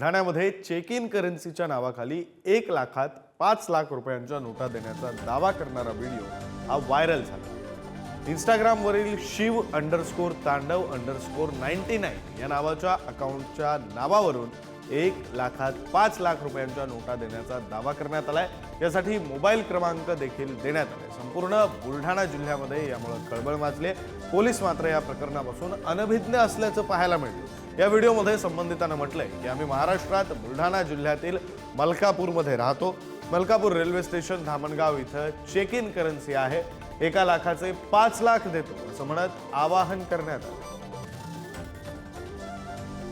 बुलढाण्यामध्ये check in करन्सीच्या नावाखाली एक लाखात पाच लाख रुपयांच्या नोटा देण्याचा दावा करणारा व्हिडिओ हा व्हायरल झाला. इंस्टाग्रामवरील Shiv underscore Tandav underscore ninety nine या नावाच्या अकाउंटच्या नावावरून एक लाखात पाच लाख रुपयांच्या नोटा देण्याचा दावा करण्यात आलाय. यासाठी मोबाईल क्रमांक देखील देण्यात आले संपूर्ण बुलढाणा जिल्ह्यामध्ये यामुळे खळबळ माजली पोलीस मात्र या प्रकरणापासून अनभिज्ञ असल्याचं पाहायला मिळतं या व्हिडिओमध्ये संबंधितांना म्हटलंय की आम्ही महाराष्ट्रात बुलढाणा जिल्ह्यातील मलकापूरमध्ये राहतो. मलकापूर रेल्वे स्टेशन धामणगाव इथं चेक इन करन्सी आहे. एका लाखाचे पाच लाख देतो असं म्हणत आवाहन करण्यात आलं.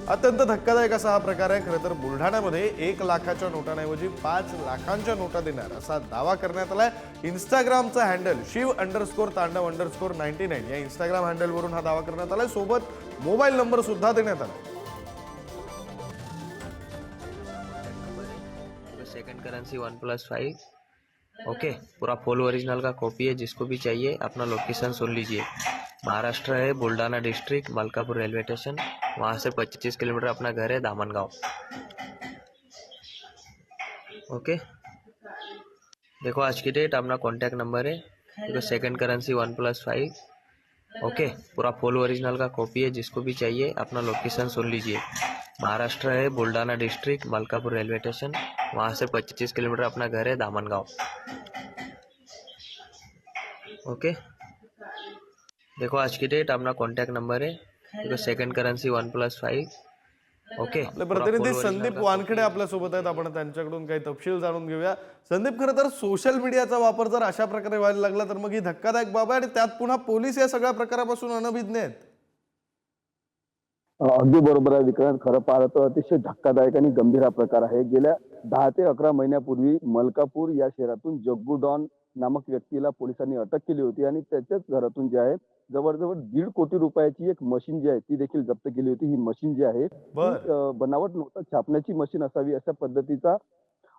अत्यंत धक्कादायक असा हा प्रकार आहे. खरं तर बुलढाण्यामध्ये एक लाखाच्या नोटांऐवजी पाच लाखांच्या नोटा देणार असा दावा करण्यात आलाय. इंस्टाग्रामचा handle Shiv underscore Tandav underscore ninety nine या इंस्टाग्राम हँडलवरून हा दावा करण्यात आलाय. सोबत मोबाईल नंबर सुद्धा देण्यात आला. Second currency one plus five. Okay पूरा फुल ओरिजिनल का कॉपी है जिसको भी चाहिए अपना लोकेशन सुन लीजिए। महाराष्ट्र है Buldhana district Malkapur railway station वहाँ से 25 किलोमीटर अपना घर है दामनगांव। ओके? देखो, आज की डेट अपना कॉन्टैक्ट नंबर है। देखो second currency one plus five okay? पूरा फुल ओरिजिनल का कॉपी है, जिसको भी चाहिए, अपना लोकेशन सुन लीजिए। महाराष्ट्र है, Buldhana district Malkapur railway station वहाँ से 25 किलोमीटर अपना घर है दामनगांव। ओके? देखो, आज की डेट अपना कॉन्टैक्ट नंबर है। देखो second currency one plus five okay आपले पूरा प्रतिनिधी संदीप वानखेडे आपल्यासोबत आहेत. आपण त्यांच्याकडून काही तपशील जाणून घेऊया. संदीप खरं तर सोशल मीडियाचा वापर जर अशा प्रकारे व्हायला लागला तर मग ही धक्कादायक बाब आहे आणि त्यात पुन्हा पोलीस या सगळ्या प्रकारापासून अनभिज्ञ आहेत. अगदी बरोबर आहे विक्रांत खरं पाहिलं तर अतिशय धक्कादायक आणि गंभीर हा प्रकार आहे. गेल्या दहा ते अकरा महिन्यापूर्वी मलकापूर या शहरातून जग्गू डॉन नामक व्यक्तीला पोलिसांनी अटक केली होती आणि त्याच्याच घरातून जे आहे जवळजवळ दीड कोटी रुपयाची एक मशीन जी आहे ती देखील जप्त केली होती. ही मशीन जी आहे ती, बनावट नोटा छापण्याची मशीन असावी अशा पद्धतीचा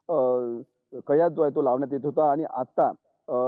अं, कयास जो आहे तो लावण्यात येत होता. आणि आता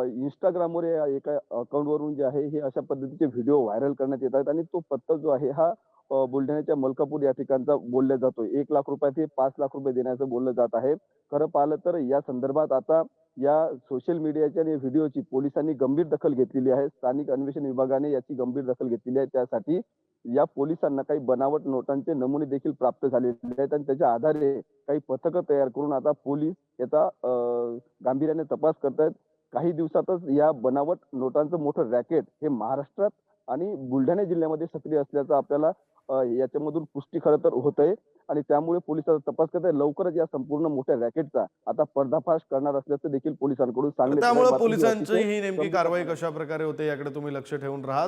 इंस्टाग्रामवर या एका अकाउंट वरून जे आहे हे अशा पद्धतीचे व्हिडिओ व्हायरल करण्यात येत आहेत. आणि तो पत्ता जो आहे हा बुलढाण्याच्या मलकापूर या ठिकाणचा बोलला जातोय. एक लाख रुपयात हे पाच लाख रुपये देण्याचं बोललं जात आहे. खरं पाहिलं तर या संदर्भात आता या सोशल मीडियाच्या आणि व्हिडिओची पोलिसांनी गंभीर दखल घेतलेली आहे. स्थानिक अन्वेषण विभागाने याची गंभीर दखल घेतलेली आहे. त्यासाठी या पोलिसांना काही बनावट नोटांचे नमुने देखील प्राप्त झालेले आहेत आणि त्याच्या आधारे काही पथकं तयार करून आता पोलीस याचा अं, गांभीर्याने तपास करतायत. काही दिवसातच या बनावट नोटांचं मोठं रॅकेट हे महाराष्ट्रात आणि बुलढाणा जिल्ह्यामध्ये सक्रिय असल्याचं आपल्याला याच्यामधून पुष्टी खरं तर होत आहे आणि त्यामुळे पोलिसांचा तपास करत आहे. लवकरच या संपूर्ण मोठ्या रॅकेटचा आता पर्दाफाश करणार असल्याचं देखील पोलिसांकडून आहे. त्यामुळे ही पोलिसांची ही नेमकी कारवाई कशा प्रकारे होते याकडे तुम्ही लक्ष ठेवून राहा